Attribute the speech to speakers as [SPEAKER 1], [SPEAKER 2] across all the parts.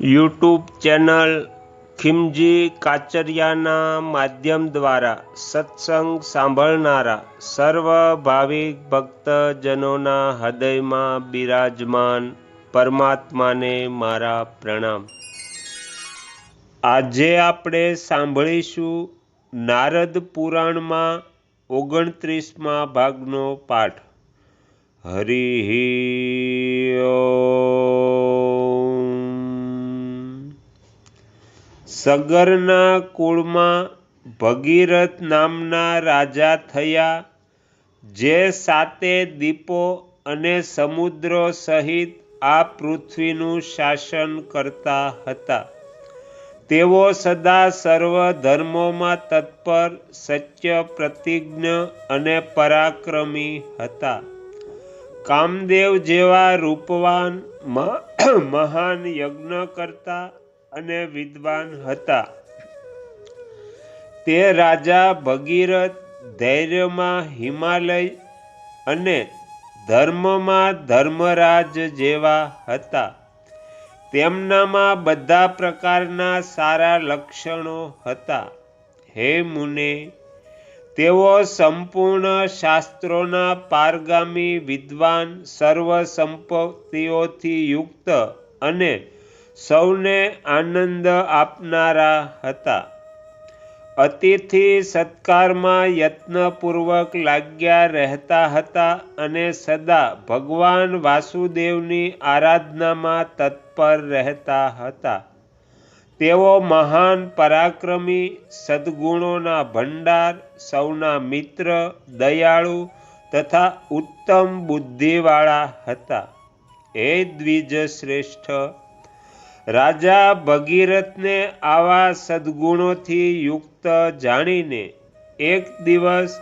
[SPEAKER 1] YouTube channel ખિમજી કાચરિયાના માધ્યમ દ્વારા સત્સંગ સાંભળનારા સર્વ ભાવિક ભક્તજનોના હૃદયમાં બિરાજમાન પરમાત્માને મારા પ્રણામ. આજે આપણે સાંભળીશું નારદ પુરાણમાં ઓગણત્રીસમાં ભાગનો પાઠ. હરિ સગરના કુળમાં ભગીરથ નામના રાજા થયા, જે સાતે દીપો અને સમુદ્રો સહિત આ પૃથ્વીનું શાસન કરતા હતા. તેઓ સદા સર્વ ધર્મોમાં તત્પર, સત્ય પ્રતિજ્ઞ અને પરાક્રમી હતા. કામદેવ જેવા રૂપવાન મહાન યજ્ઞ કરતા અને વિદ્વાન હતા. તે રાજા ભગીરથ ધૈર્યમાં હિમાલય અને ધર્મમાં ધર્મરાજ જેવા હતા. તેમનામાં બધા પ્રકારના સારા લક્ષણો હતા. હે મુને, તેઓ સંપૂર્ણ શાસ્ત્રોના પારગામી વિદ્વાન સર્વ સંપત્તિઓથી યુક્ત અને સૌને આનંદ આપનારા હતા. અતિથિ સત્કારમાં યત્નપૂર્વક લાગ્યા રહેતા હતા અને સદા ભગવાન વાસુદેવની આરાધનામાં તત્પર રહેતા હતા. તેઓ મહાન પરાક્રમી, સદગુણોના ભંડાર, સૌના મિત્ર, દયાળુ તથા ઉત્તમ બુદ્ધિવાળા હતા. એ દ્વિજ શ્રેષ્ઠ રાજા ભગીરથને આવા સદગુણોથી યુક્ત જાણીને એક દિવસ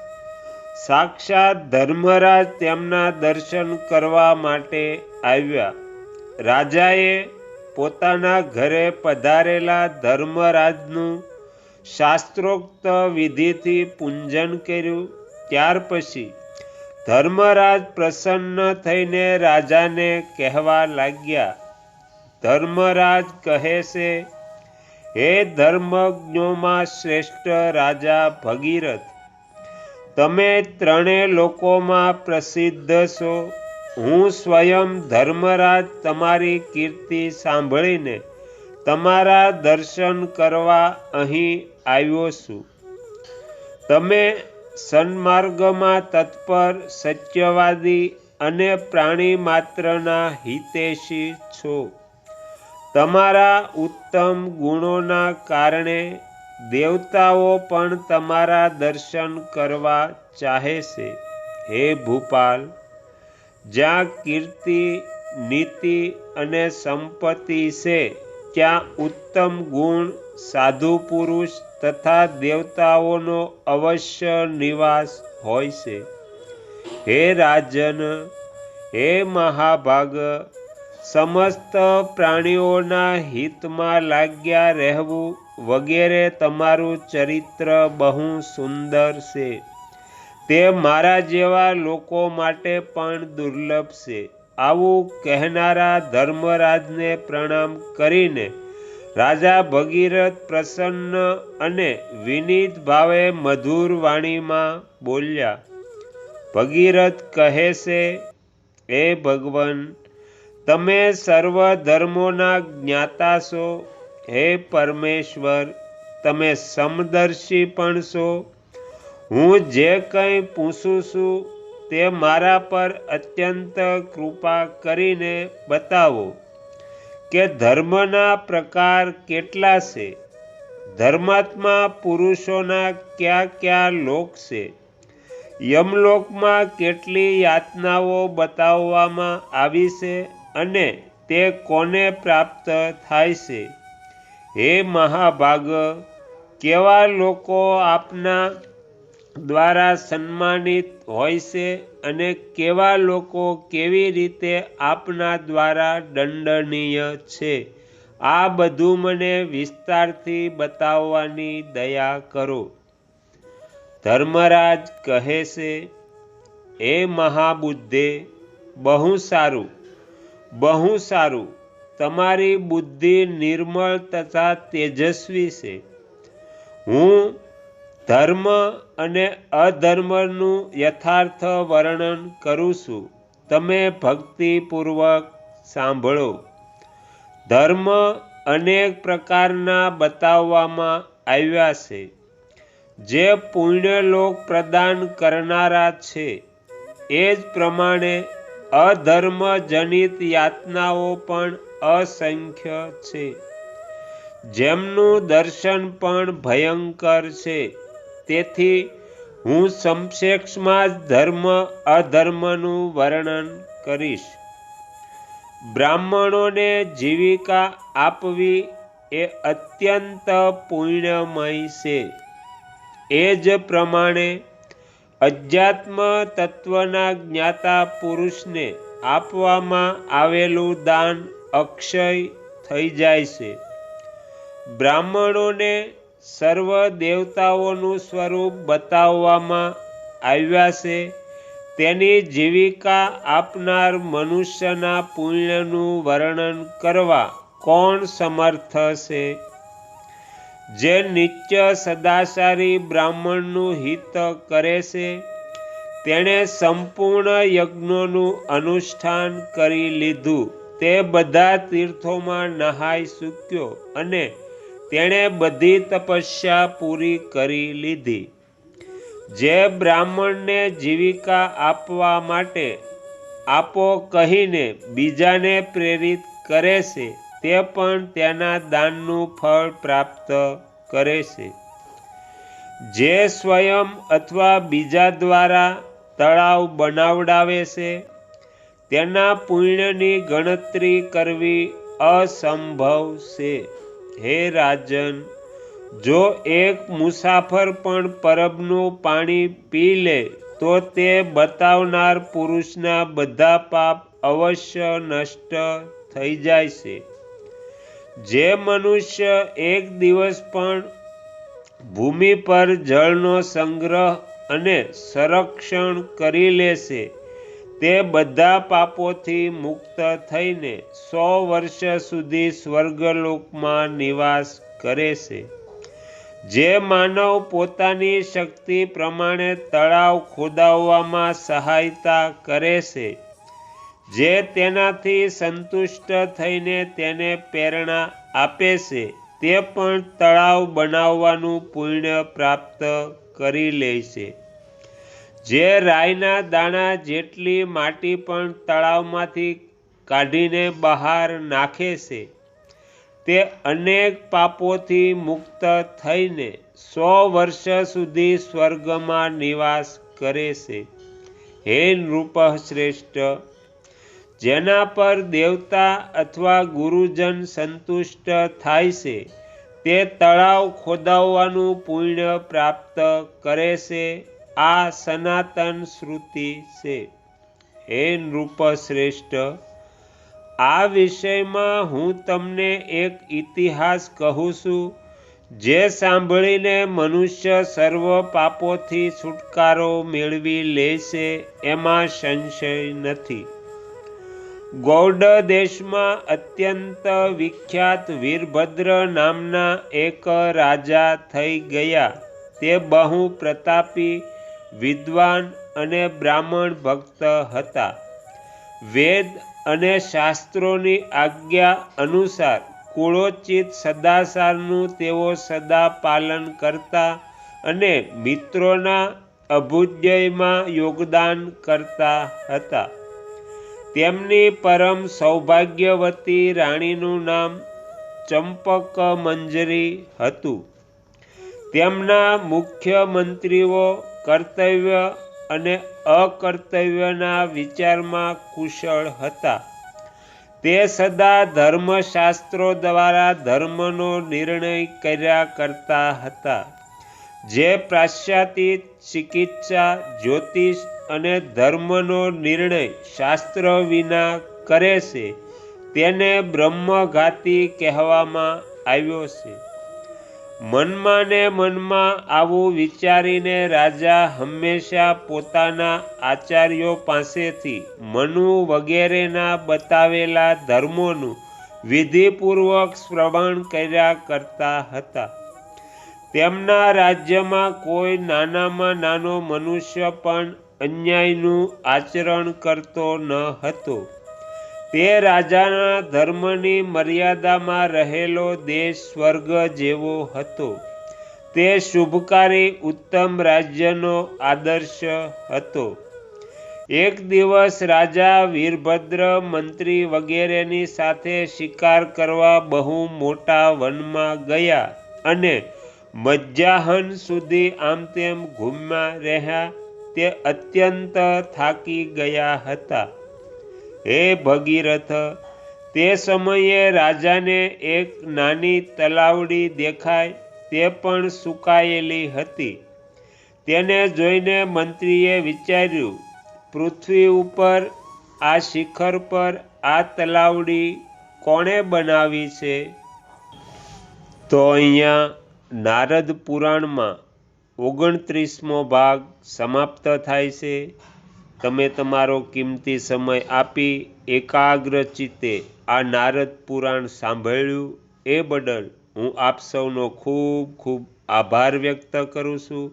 [SPEAKER 1] સાક્ષાત ધર્મરાજ તેમના દર્શન કરવા માટે આવ્યા. રાજાએ પોતાના ઘરે પધારેલા ધર્મરાજનું શાસ્ત્રોક્ત વિધિથી પૂંજન કર્યું. ત્યાર પછી ધર્મરાજ પ્રસન્ન થઈને રાજાને કહેવા લાગ્યા ધર્મરાજ કહે છે, હે ધર્મજ્ઞોમાં શ્રેષ્ઠ રાજા ભગીરથ, તમે ત્રણેય લોકોમાં પ્રસિદ્ધ છો. હું સ્વયં ધર્મરાજ તમારી કીર્તિ સાંભળીને તમારા દર્શન કરવા અહીં આવ્યો છું. તમે સન્માર્ગમાં તત્પર, સત્યવાદી અને પ્રાણી માત્રના હિતેશી છો. તમારા ઉત્તમ ગુણોના કારણે દેવતાઓ પણ તમારા દર્શન કરવા ચાહે છે. હે ભૂપાલ, જ્યાં કીર્તિ, નીતિ અને સંપત્તિ છે, ત્યાં ઉત્તમ ગુણ, સાધુ પુરુષ તથા દેવતાઓનો અવશ્ય નિવાસ હોય છે. હે રાજન, હે મહાભાગ સમસ્ત પ્રાણીઓના હિતમાં લાગ્યા રહેવું વગેરે તમારું ચરિત્ર બહુ સુંદર છે. તે મારા જેવા લોકો માટે પણ દુર્લભ છે. આવું કહેનારા ધર્મરાજને પ્રણામ કરીને રાજા ભગીરથ પ્રસન્ન અને વિનીત ભાવે મધુર વાણીમાં બોલ્યા, ભગીરથ કહે છે એ ભગવાન તમે સર્વ ધર્મોના જ્ઞાતા છો. હે પરમેશ્વર, તમે સમદર્શી પણ છો. હું જે કંઈ પૂછું છું, તે મારા પર અત્યંત કૃપા કરીને બતાવો કે ધર્મના પ્રકાર કેટલા છે? ધર્માત્મા પુરુષોના કયા કયા લોક છે? યમલોકમાં કેટલી યાતનાઓ બતાવવામાં આવી છે? અને તે કોને પ્રાપ્ત થાય છે? હે મહાભાગ, કેવા લોકો આપના દ્વારા સન્માનિત હોય છે અને કેવા લોકો કેવી રીતે આપના દ્વારા દંડનીય છે? આ બધું મને વિસ્તારથી બતાવવાની દયા કરો. ધર્મરાજ કહે છે એ મહાબુદ્ધે, બહુ સારું. બહુ સારું. તમારી બુદ્ધિ નિર્મળ તથા તેજસ્વી છે. હું ધર્મ અને અધર્મનું યથાર્થ વર્ણન કરું છું. તમે ભક્તિપૂર્વક સાંભળો. ધર્મ અનેક પ્રકારના બતાવવામાં આવ્યા છે. જે પુણ્યલોક પ્રદાન કરનારા છે. એ જ પ્રમાણે અધર્મજનિત યાતનાઓ પણ અસંખ્ય છે. જેમનું દર્શન પણ ભયંકર છે. તેથી હું સંક્ષેપમાં જ ધર્મ અધર્મનું વર્ણન કરીશ. બ્રાહ્મણોને જીવિકા આપવી એ અત્યંત પુણ્યમય છે. એ જ પ્રમાણે અધ્યાત્મ તત્વના જ્ઞાતા પુરુષને આપવામાં આવેલું દાન અક્ષય થઈ જાય છે. બ્રાહ્મણોને સર્વ દેવતાઓનું સ્વરૂપ બતાવવામાં આવ્યા છે. તેની જીવિકા આપનાર મનુષ્યના પુણ્યનું વર્ણન કરવા કોણ સમર્થ છે? જે નિત્ય સદાચારી બ્રાહ્મણનું હિત કરે છે, તેણે સંપૂર્ણ યજ્ઞોનું અનુષ્ઠાન કરી લીધું. તે બધા તીર્થોમાં નહાઈ ચૂક્યો અને તેણે બધી તપસ્યા પૂરી કરી લીધી. જે બ્રાહ્મણને જીવિકા આપવા માટે આપો કહીને બીજાને પ્રેરિત કરે છે તે પણ તેના દાનનું ફળ પ્રાપ્ત કરે છે. જે સ્વયં અથવા બીજા દ્વારા તળાવ બનાવડાવે છે, તેના પુણ્યની ગણતરી કરવી અસંભવ છે. હે રાજન, જો એક મુસાફર પણ પરબનું પાણી પી લે, તો તે બતાવનાર પુરુષના બધા પાપ અવશ્ય નષ્ટ થઈ જાય છે. જે મનુષ્ય એક દિવસ પણ ભૂમિ પર જળનો સંગ્રહ અને સંરક્ષણ કરી લેશે, તે બધા પાપોથી મુક્ત થઈને સો વર્ષ સુધી સ્વર્ગલોકમાં નિવાસ કરે છે. જે માનવ પોતાની શક્તિ પ્રમાણે તળાવ ખોદાવવામાં સહાયતા કરે છે જે તેનાથી સંતુષ્ટ થઈને તેને પ્રેરણા આપે છે, તે પણ તળાવ બનાવવાનું પુણ્ય પ્રાપ્ત કરી લે છે. જે રાયના દાણા જેટલી માટી પણ તળાવમાંથી કાઢીને બહાર નાખે છે, તે અનેક પાપોથી મુક્ત થઈને સો વર્ષ સુધી સ્વર્ગમાં નિવાસ કરે છે. હે નૃપ શ્રેષ્ઠ જેના પર દેવતા અથવા ગુરુજન સંતુષ્ટ થાય છે, તે તળાવ ખોદાવવાનું પુણ્ય પ્રાપ્ત કરે છે. આ સનાતન શ્રુતિ છે. હે નૃપશ્રેષ્ઠ, આ વિષયમાં હું તમને એક ઇતિહાસ કહું છું, જે સાંભળીને મનુષ્ય સર્વ પાપોથી છુટકારો મેળવી લે છે, એમાં સંશય નથી. ગૌડ દેશમાં અત્યંત વિખ્યાત વીરભદ્ર નામના એક રાજા થઈ ગયા. તે બહુ પ્રતાપી, વિદ્વાન અને બ્રાહ્મણ ભક્ત હતા. વેદ અને શાસ્ત્રોની આજ્ઞા અનુસાર કુળોચિત સદાચારનું તેઓ સદા પાલન કરતા અને મિત્રોના અભુજ્યમાં યોગદાન કરતા હતા. તેમની પરમ સૌભાગ્યવતી રાણીનું નામ ચંપક મંજરી હતું. તેમના મુખ્યમંત્રીઓ કર્તવ્ય અને અકર્તવ્યના વિચારમાં કુશળ હતા. તે સદા ધર્મશાસ્ત્રો દ્વારા ધર્મનો નિર્ણય કર્યા કરતા હતા. જે પાશ્ચાત્ય ચિકિત્સા, જ્યોતિષ અને ધર્મનો નિર્ણય શાસ્ત્ર વિના કરે છે, તેને બ્રહ્મઘાતી કહેવામાં આવ્યો છે. મનમાં ને મનમાં આવું વિચારીને રાજા હંમેશા પોતાના આચાર્યો પાસેથી મનુ વગેરેના બતાવેલા ધર્મોનું વિધિપૂર્વક શ્રવણ કર્યા કરતા હતા. તેમના રાજ્યમાં કોઈ નાનામાં નાનો મનુષ્ય પણ અન્યાયનું આચરણ કરતો ન હતો. તે રાજાના ધર્મની મર્યાદામાં રહેલો દેશ સ્વર્ગ જેવો હતો. તે શુભકારી ઉત્તમ રાજ્યનો આદર્શ હતો. એક દિવસ રાજા વીરભદ્ર મંત્રી વગેરેની સાથે શિકાર કરવા બહુ મોટા વનમાં ગયા અને મધ્યાહન સુધી આમ તેમ ઘૂમ્યા રહ્યા, તે અત્યંત થાકી ગયા હતા. હે ભગીરથ, તે સમયે રાજાને એક નાની તલાવડી દેખાય, તે પણ સુકાયેલી હતી. તેને જોઈને મંત્રીએ વિચાર્યું, પૃથ્વી ઉપર આ શિખર પર આ તલાવડી કોણે બનાવી છે? તો અહીંયા નારદ પુરાણમાં ઓગણત્રીસમો ભાગ સમાપ્ત થાય છે. તમે તમારો કિંમતી સમય આપી એકાગ્રચિત્તે આ નારદ પુરાણ સાંભળ્યું એ બદલ હું આપ સૌનો ખૂબ ખૂબ આભાર વ્યક્ત કરું છું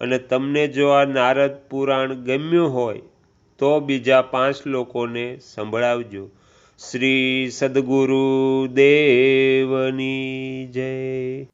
[SPEAKER 1] અને તમને જો આ નારદ પુરાણ ગમ્યું હોય તો બીજા પાંચ લોકોને સંભળાવજો. શ્રી સદગુરુ દેવની જય.